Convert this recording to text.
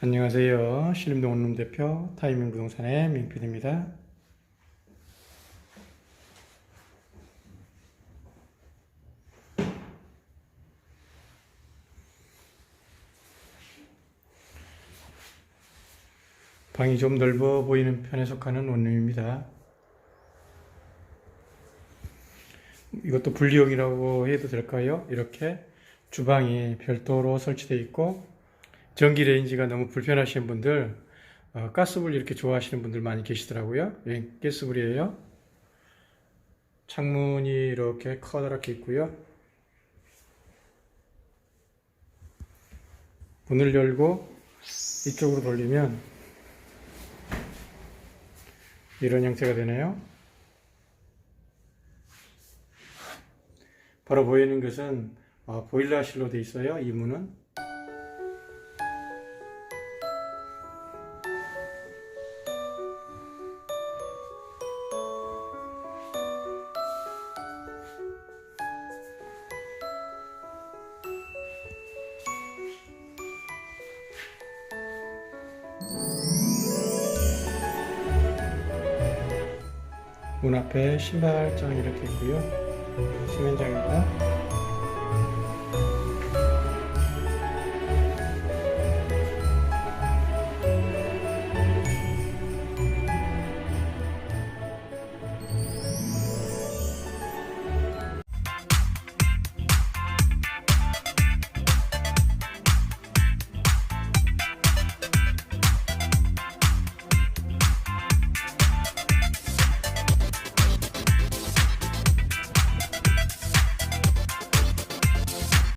안녕하세요. 신림동 원룸 대표 타이밍 부동산의 민필입니다. 방이 좀 넓어 보이는 편에 속하는 원룸입니다. 이것도 분리형이라고 해도 될까요? 이렇게 주방이 별도로 설치되어 있고 전기 레인지가 너무 불편하신 분들 어, 가스불 이렇게 좋아하시는 분들 많이 계시더라고요. 예, 가스불이에요. 창문이 이렇게 커다랗게 있고요. 문을 열고 이쪽으로 돌리면 이런 형태가 되네요. 바로 보이는 것은 어, 보일러실로 되어 있어요. 이 문은 문 앞에 신발장 이렇게 있고요. 시멘장입니다.